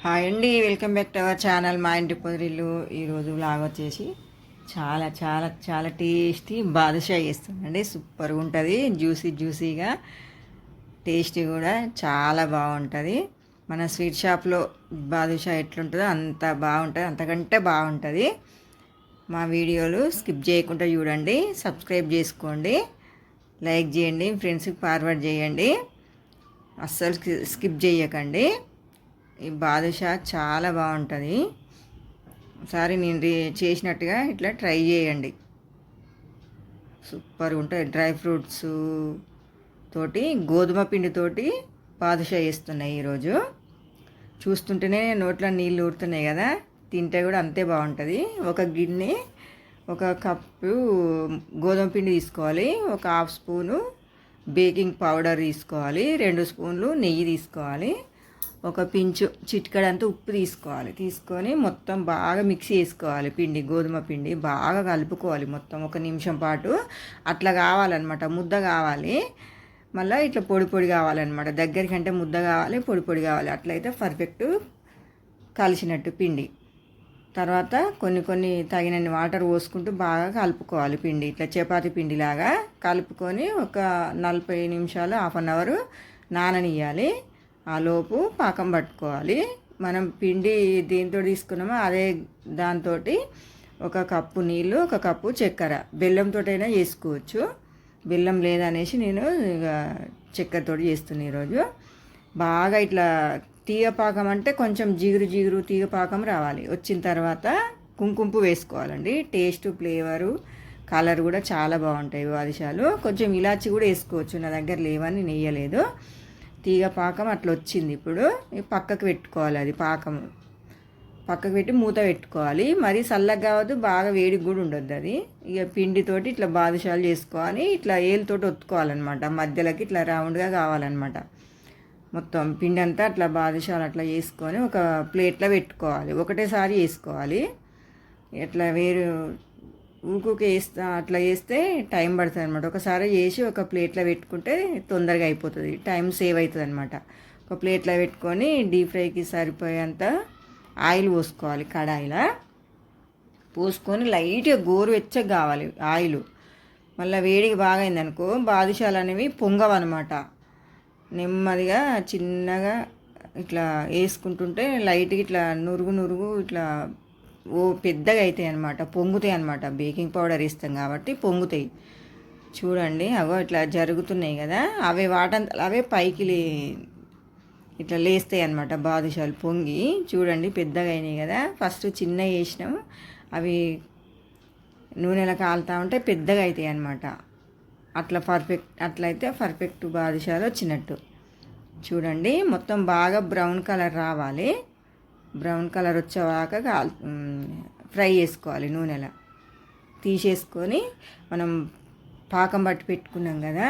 Hi అండి welcome back to our channel మా ఇంటి పొదిరిల్లు. ఈరోజు బ్లాగ్ వచ్చేసి చాలా చాలా చాలా టేస్టీ బాదుషా చేస్తుందండి. సూపర్గా ఉంటుంది జ్యూసీ జ్యూసీగా టేస్టీ కూడా చాలా బాగుంటుంది. మన స్వీట్ షాప్లో బాదుషా ఎట్లుంటుందో అంత బాగుంటుంది అంతకంటే బాగుంటుంది. మా వీడియోలు స్కిప్ చేయకుండా చూడండి సబ్స్క్రైబ్ చేసుకోండి లైక్ చేయండి ఫ్రెండ్స్కి ఫార్వర్డ్ చేయండి. అస్సలు స్కిప్ చేయకండి. ఈ బాదుషా చాలా బాగుంటుంది. ఒకసారి నేను చేసినట్టుగా ఇట్లా ట్రై చేయండి. సూపర్ ఉంటుంది డ్రై ఫ్రూట్స్ తోటి గోధుమ పిండితోటి బాదుషా చేస్తున్నాయి ఈరోజు. చూస్తుంటేనే నోట్లో నీళ్ళు ఊరుతున్నాయి కదా తింటే కూడా అంతే బాగుంటుంది. ఒక గిన్నె ఒక కప్పు గోధుమ పిండి తీసుకోవాలి ఒక హాఫ్ స్పూను బేకింగ్ పౌడర్ తీసుకోవాలి రెండు స్పూన్లు నెయ్యి తీసుకోవాలి. ఒక పించు చిటికడంతా ఉప్పు తీసుకోవాలి. తీసుకొని మొత్తం బాగా మిక్స్ చేసుకోవాలి. పిండి గోధుమ పిండి బాగా కలుపుకోవాలి మొత్తం ఒక నిమిషం పాటు. అట్లా కావాలన్నమాట. ముద్ద కావాలి. మళ్ళీ ఇట్లా పొడి పొడి కావాలన్నమాట. దగ్గరికి అంటే ముద్ద కావాలి పొడి పొడి కావాలి. అట్లయితే పర్ఫెక్ట్ కలిసినట్టు పిండి. తర్వాత కొన్ని కొన్ని తగినన్ని వాటర్ పోసుకుంటూ బాగా కలుపుకోవాలి పిండి. ఇట్లా చపాతి పిండిలాగా కలుపుకొని ఒక నలభై నిమిషాలు హాఫ్ అన్ అవర్ నాననియాలి ఆలోపు పాకం పట్టుకోవాలి. మనం పిండి దీంతో తీసుకున్నామో అదే దాంతో ఒక కప్పు నీళ్ళు ఒక కప్పు చక్కెర. బెల్లంతో అయినా చేసుకోవచ్చు. బెల్లం లేదనేసి నేను చక్కెరతో చేస్తున్నాను ఈరోజు. బాగా ఇట్లా తీగ పాకం అంటే కొంచెం జిగురు జిగురు తీగ పాకం రావాలి. వచ్చిన తర్వాత కుంకుంపు వేసుకోవాలండి. టేస్ట్ ఫ్లేవరు కలర్ కూడా చాలా బాగుంటాయి బాదుషాలు కొంచెం ఇలాచి కూడా వేసుకోవచ్చు. నా దగ్గర లేవని నెయ్యలేదు తీగ పాకం అట్లా వచ్చింది ఇప్పుడు. పక్కకు పెట్టుకోవాలి అది పాకం పక్కకు పెట్టి మూత పెట్టుకోవాలి. మరీ చల్లగా కావద్దు బాగా వేడికి కూడా ఉండొద్దు అది. ఇక పిండితోటి ఇట్లా బాదుషాలు చేసుకోవాలి ఇట్లా ఏలుతోటి ఒత్తుకోవాలన్నమాట. మధ్యలోకి ఇట్లా రౌండ్గా కావాలన్నమాట. మొత్తం పిండి అంతా అట్లా బాదుషాలు అట్లా చేసుకొని ఒక ప్లేట్లో పెట్టుకోవాలి. ఒకటేసారి వేసుకోవాలి ఇట్లా వేరు ఊకుకే వేస్తా అట్లా వేస్తే టైం పడుతుంది అనమాట ఒకసారి చేసి ఒక ప్లేట్లో పెట్టుకుంటే తొందరగా అయిపోతుంది. టైం సేవ్ అవుతుంది అనమాట ఒక ప్లేట్లో పెట్టుకొని డీప్ ఫ్రైకి సరిపోయేంత ఆయిల్ పోసుకోవాలి కడాయిలో. పోసుకొని లైట్గా గోరువెచ్చగా కావాలి ఆయిల్. మళ్ళీ వేడికి బాగా అయిందనుకో బాదుషాలు అనేవి పొంగవన్నమాట. నెమ్మదిగా చిన్నగా ఇట్లా వేసుకుంటుంటే లైట్గా ఇట్లా నురుగు నురుగు ఇట్లా ఓ పెద్దగా అవుతాయి అనమాట పొంగుతాయి అనమాట బేకింగ్ పౌడర్ ఇస్తాం కాబట్టి పొంగుతాయి. చూడండి అవో ఇట్లా జరుగుతున్నాయి కదా. అవే వాటంత అవే పైకి ఇట్లా లేస్తాయి అనమాట బాదుషాలు పొంగి. చూడండి పెద్దగా అయినాయి కదా. ఫస్ట్ చిన్న వేసినాం. అవి నూనెలో కాలుతా ఉంటే పెద్దగా అవుతాయి అనమాట అట్లా పర్ఫెక్ట్ అట్లయితే పర్ఫెక్ట్ బాదుషాలు వచ్చినట్టు. చూడండి మొత్తం బాగా బ్రౌన్ కలర్ రావాలి. బ్రౌన్ కలర్ వచ్చేవాక ఫ్రై చేసుకోవాలి నూనెలో. తీసేసుకొని మనం పాకం పట్టి పెట్టుకున్నాం కదా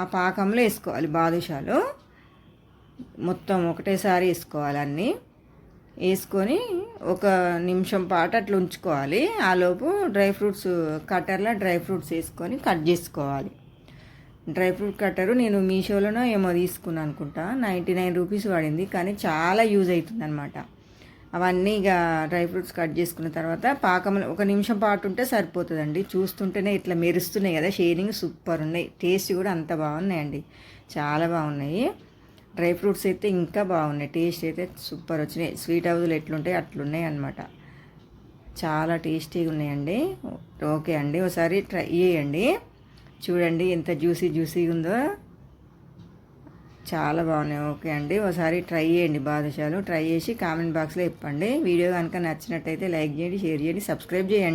ఆ పాకంలో వేసుకోవాలి బాదుషాలు. మొత్తం ఒకటేసారి వేసుకోవాలి అన్నీ. వేసుకొని ఒక నిమిషం పాటు అట్లా ఉంచుకోవాలి. ఆలోపు డ్రై ఫ్రూట్స్ కట్టర్లో డ్రై ఫ్రూట్స్ వేసుకొని కట్ చేసుకోవాలి. డ్రై ఫ్రూట్ కట్టరు నేను మీషోలోనో ఏమో తీసుకున్నాను అనుకుంటా. నైంటీ నైన్ రూపీస్ పడింది కానీ చాలా యూజ్ అవుతుంది అనమాట అవన్నీ ఇక డ్రై ఫ్రూట్స్ కట్ చేసుకున్న తర్వాత పాకంలో ఒక నిమిషం పాటు ఉంటే సరిపోతుందండి. చూస్తుంటేనే ఇట్లా మెరుస్తున్నాయి కదా షేడింగ్ సూపర్ ఉన్నాయి. టేస్ట్ కూడా అంత బాగున్నాయండి. చాలా బాగున్నాయి. డ్రై ఫ్రూట్స్ అయితే ఇంకా బాగున్నాయి. టేస్ట్ అయితే సూపర్ వచ్చినాయి. స్వీట్ హౌజులు ఎట్లుంటాయి అట్లున్నాయి అనమాట చాలా టేస్టీగా ఉన్నాయండి. ఓకే అండి. ఒకసారి ట్రై చేయండి. చూడండి ఎంత జ్యూసీ జ్యూసీగా ఉందో. చాలా బాగున్నాయి. ఓకే అండి. ఒకసారి ట్రై చేయండి బాదుషాలు. ట్రై చేసి కామెంట్ బాక్స్లో ఇప్పండి వీడియో కనుక నచ్చినట్టయితే లైక్ చేయండి షేర్ చేయండి సబ్స్క్రైబ్ చేయండి.